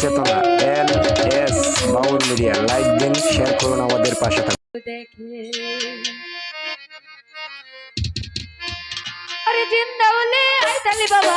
Chetana L S Baul media like দিন share করুন আমাদের পাশে থাকুন। আরে জিন্দাউলে আইতালি বাবা।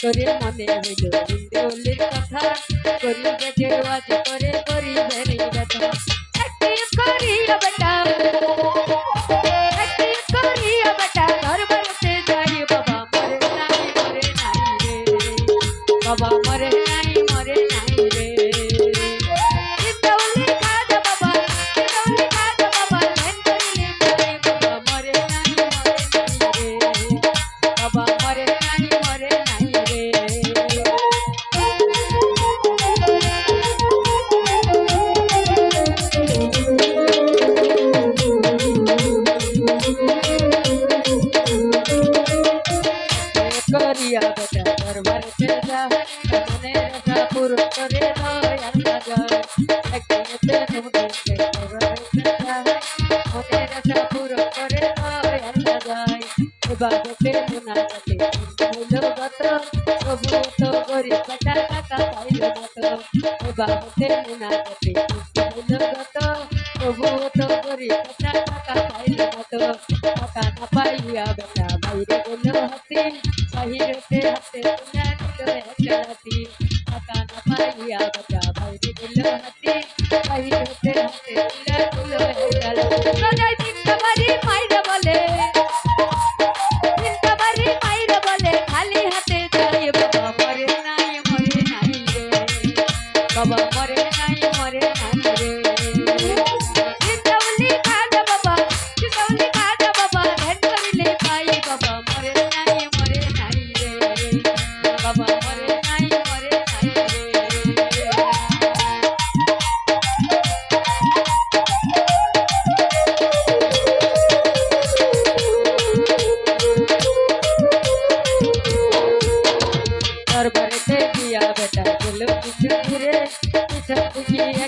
করির মনে হইল হিন্দুলির কথা করি বেটে আজ করে করি ভেরি ব্যথা একটি করি বেটা আশা পূরণ করে তবে আশা যায় এবারে মোনাজাতে মূল্যগত প্রভূত গরিব টাকা পাইল মত এবারে মোনাজাতে মূল্যগত প্রভূত গরিব টাকা পাইল মত টাকা না পাইয়া বেটা বাইরে গেল হাতে বাহিরেতে হাতে তুলে দিল একটা রাতি টাকা না পাইয়া বেটা বাইরে গেল হাতে বাহিরেতে হাতে তুলে দিল একটা রাতি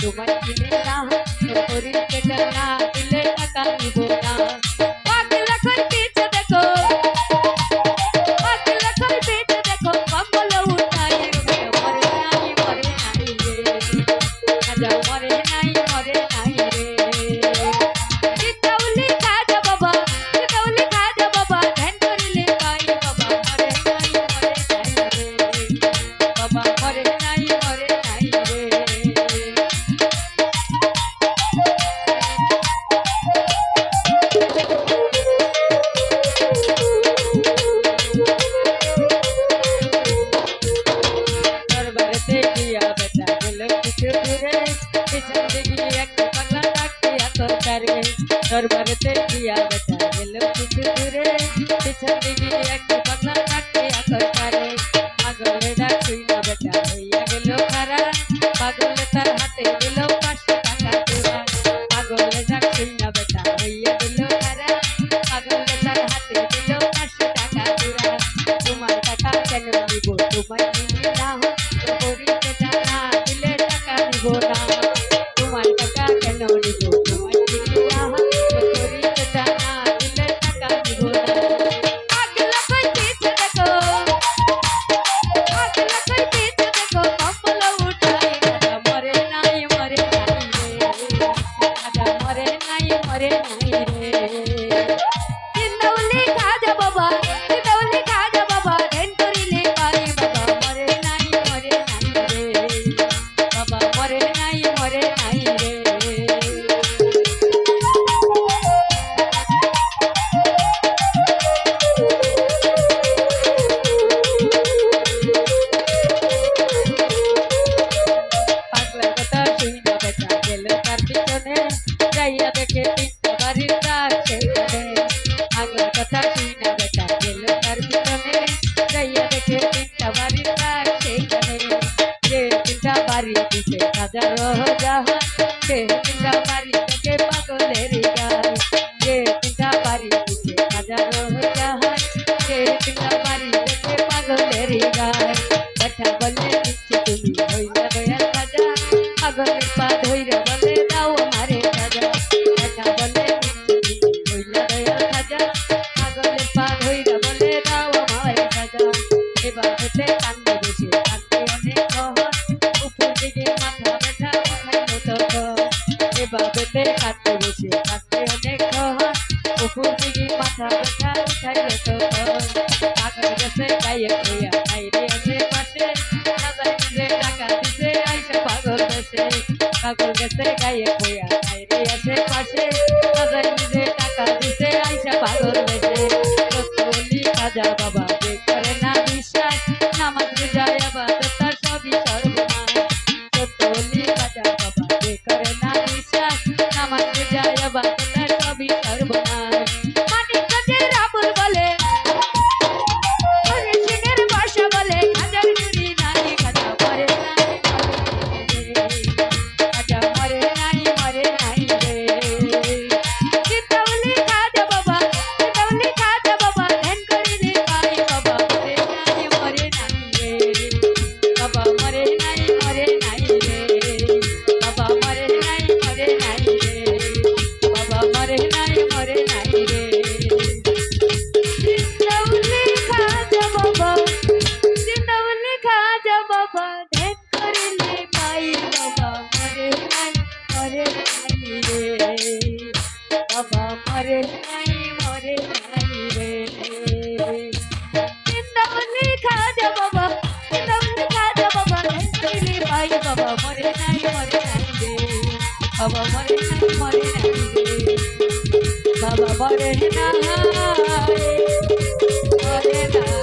Giovanni দরবারেতে গিয়া মরে নাই রে রাজা কে তিনটা বাড়ি থেকে পাগলের গান কে তিনটা বাড়ি থেকে হাজারো জাহান কে তিনটা বাড়ি থেকে পাগলের গান কথা বলে ગાયે ખોયા নাই বাবা, মরে নাই মরে নাই রে। বাবা, মরে নাই মরে নাই রে। বাবা, মরে নাই। মরে নাই।